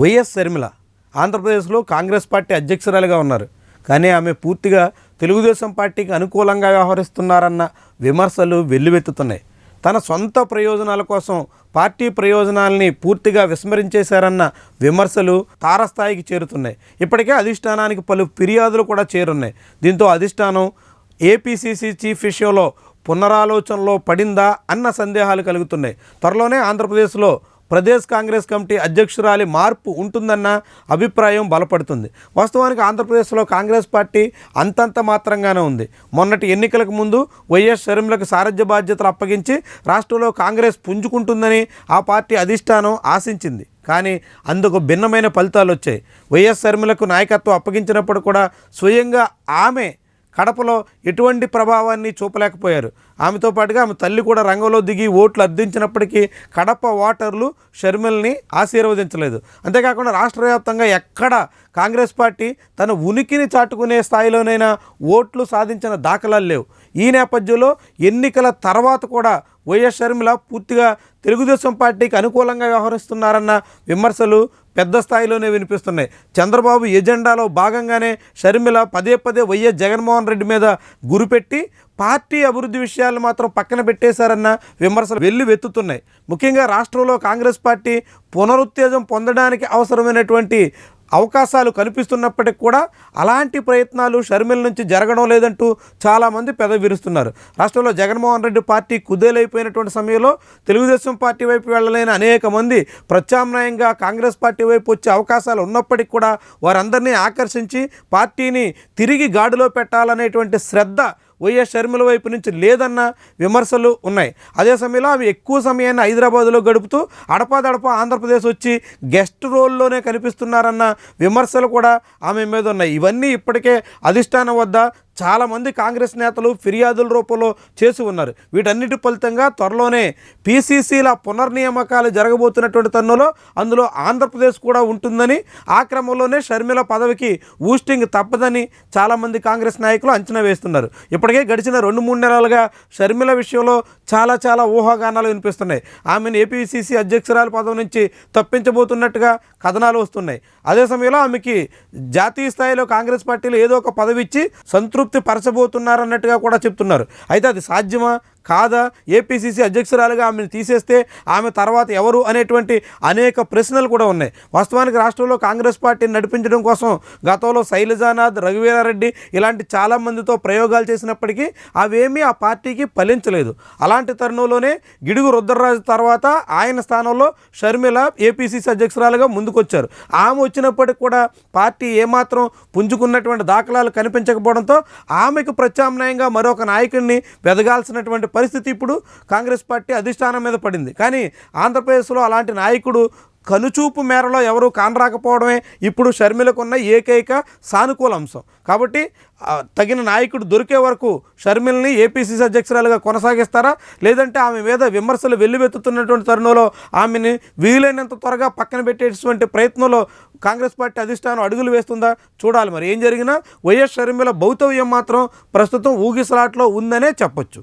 YS Sharmila ఆంధ్రప్రదేశ్లో Congress party అధ్యక్షురాలిగా ఉన్నారు. కానీ ఆమె పూర్తిగా తెలుగుదేశం పార్టీకి అనుకూలంగా వ్యవహరిస్తున్నారన్న విమర్శలు వెల్లువెత్తుతున్నాయి. తన సొంత ప్రయోజనాల కోసం పార్టీ ప్రయోజనాల్ని పూర్తిగా విస్మరించేశారన్న విమర్శలు తారస్థాయికి చేరుతున్నాయి. ఇప్పటికే అధిష్టానానికి పలు ఫిర్యాదులు కూడా చేరున్నాయి. దీంతో అధిష్టానం ఏపీసీసీ చీఫ్ విషయంలో పునరాలోచనలో పడిందా అన్న సందేహాలు కలుగుతున్నాయి. త్వరలోనే ఆంధ్రప్రదేశ్లో ప్రదేశ్ కాంగ్రెస్ కమిటీ అధ్యక్షురాలి మార్పు ఉంటుందన్న అభిప్రాయం బలపడుతుంది. వాస్తవానికి ఆంధ్రప్రదేశ్లో కాంగ్రెస్ పార్టీ అంతంత మాత్రంగానే ఉంది. మొన్నటి ఎన్నికలకు ముందు వైఎస్ షరీంలకు సారథ్య బాధ్యతలు అప్పగించి రాష్ట్రంలో కాంగ్రెస్ పుంజుకుంటుందని ఆ పార్టీ అధిష్టానం ఆశించింది. కానీ అందుకు భిన్నమైన ఫలితాలు వచ్చాయి. వైఎస్ షర్మిలకు నాయకత్వం అప్పగించినప్పుడు కూడా స్వయంగా ఆమె కడపలో ఎటువంటి ప్రభావాన్ని చూపలేకపోయారు. ఆమెతో పాటుగా ఆమె తల్లి కూడా రంగంలో దిగి ఓట్లు అర్థించినప్పటికీ కడప ఓటర్లు షర్మిల్ని ఆశీర్వదించలేదు. అంతేకాకుండా రాష్ట్ర వ్యాప్తంగా ఎక్కడ కాంగ్రెస్ పార్టీ తన ఉనికిని చాటుకునే స్థాయిలోనైనా ఓట్లు సాధించిన దాఖలాలు లేవు. ఈ నేపథ్యంలో ఎన్నికల తర్వాత కూడా వైఎస్ షర్మిల పూర్తిగా తెలుగుదేశం పార్టీకి అనుకూలంగా వ్యవహరిస్తున్నారన్న విమర్శలు పెద్ద స్థాయిలోనే వినిపిస్తున్నాయి. చంద్రబాబు ఎజెండాలో భాగంగానే షర్మిల పదే పదే వైఎస్ జగన్మోహన్ రెడ్డి మీద గురిపెట్టి పార్టీ అభివృద్ధి విషయాలు మాత్రం పక్కన పెట్టేశారన్న విమర్శలు వెల్లు వెత్తుతున్నాయి. ముఖ్యంగా రాష్ట్రంలో కాంగ్రెస్ పార్టీ పునరుత్తేజం పొందడానికి అవసరమైనటువంటి అవకాశాలు కనిపిస్తున్నప్పటికి కూడా అలాంటి ప్రయత్నాలు షర్మిల నుంచి జరగడం లేదంటూ చాలామంది పెద విరుస్తున్నారు. రాష్ట్రంలో జగన్మోహన్ రెడ్డి పార్టీ కుదేలైపోయినటువంటి సమయంలో తెలుగుదేశం పార్టీ వైపు వెళ్ళలేని అనేక మంది ప్రత్యామ్నాయంగా కాంగ్రెస్ పార్టీ వైపు వచ్చే అవకాశాలు ఉన్నప్పటికీ కూడా వారందరినీ ఆకర్షించి పార్టీని తిరిగి గాడిలో పెట్టాలనేటువంటి శ్రద్ధ వైఎస్ షర్మిల వైపు నుంచి లేదన్న విమర్శలు ఉన్నాయి. అదే సమయంలో ఆమె ఎక్కువ సమయాన్ని హైదరాబాద్లో గడుపుతూ అడపాదడప ఆంధ్రప్రదేశ్ వచ్చి గెస్ట్ రోల్లోనే కనిపిస్తున్నారన్న విమర్శలు కూడా ఆమె మీద ఉన్నాయి. ఇవన్నీ ఇప్పటికే అధిష్టానం వద్ద చాలామంది కాంగ్రెస్ నేతలు ఫిర్యాదుల రూపంలో చేసి ఉన్నారు. వీటన్నిటి ఫలితంగా త్వరలోనే పీసీసీల పునర్నియామకాలు జరగబోతున్నటువంటి తరుణంలో అందులో ఆంధ్రప్రదేశ్ కూడా ఉంటుందని ఆ క్రమంలోనే షర్మిల పదవికి ఊస్టింగ్ తప్పదని చాలామంది కాంగ్రెస్ నాయకులు అంచనా వేస్తున్నారు. ఇప్పటికే గడిచిన రెండు మూడు నెలలుగా షర్మిల విషయంలో చాలా చాలా ఊహాగానాలు వినిపిస్తున్నాయి. ఆమెను ఏపీసీసీ అధ్యక్షురాల పదవి నుంచి తప్పించబోతున్నట్టుగా కథనాలు వస్తున్నాయి. అదే సమయంలో ఆమెకి జాతీయ స్థాయిలో కాంగ్రెస్ పార్టీలో ఏదో ఒక పదవి ఇచ్చి సంతృప్తి పరచబోతున్నారన్నట్టుగా కూడా చెప్తున్నారు. అయితే అది సాధ్యమా? కాదా? ఏపీసీసీ అధ్యక్షురాలుగా ఆమెను తీసేస్తే ఆమె తర్వాత ఎవరు అనేటువంటి అనేక ప్రశ్నలు కూడా ఉన్నాయి. వాస్తవానికి రాష్ట్రంలో కాంగ్రెస్ పార్టీని నడిపించడం కోసం గతంలో శైలజానాథ్ రఘువీరారెడ్డి ఇలాంటి చాలామందితో ప్రయోగాలు చేసినప్పటికీ అవేమీ ఆ పార్టీకి ఫలించలేదు. అలాంటి తరుణంలోనే గిడుగు రుద్రరాజు తర్వాత ఆయన స్థానంలో షర్మిల ఏపీసీసీ అధ్యక్షురాలుగా ముందుకొచ్చారు. ఆమె వచ్చినప్పటికి కూడా పార్టీ ఏమాత్రం పుంజుకున్నటువంటి దాఖలాలు కనిపించకపోవడంతో ఆమెకు ప్రత్యామ్నాయంగా మరొక నాయకుడిని వెదగాల్సినటువంటి పరిస్థితి ఇప్పుడు కాంగ్రెస్ పార్టీ అధిష్టానం మీద పడింది. కానీ ఆంధ్రప్రదేశ్లో అలాంటి నాయకుడు కనుచూపు మేరలో ఎవరు కానరాకపోవడమే ఇప్పుడు షర్మిలకున్న ఏకైక సానుకూల అంశం. కాబట్టి తగిన నాయకుడు దొరికే వరకు షర్మిల్ని ఏపీసీసీ అధ్యక్షురాలుగా కొనసాగిస్తారా? లేదంటే ఆమె మీద విమర్శలు వెల్లువెత్తుతున్నటువంటి తరుణంలో ఆమెని వీలైనంత త్వరగా పక్కన పెట్టేటువంటి ప్రయత్నంలో కాంగ్రెస్ పార్టీ అధిష్టానం అడుగులు వేస్తుందా? చూడాలి మరి. ఏం జరిగినా వైఎస్ షర్మిల భౌతవ్యం మాత్రం ప్రస్తుతం ఊగిసలాట్లో ఉందనే చెప్పొచ్చు.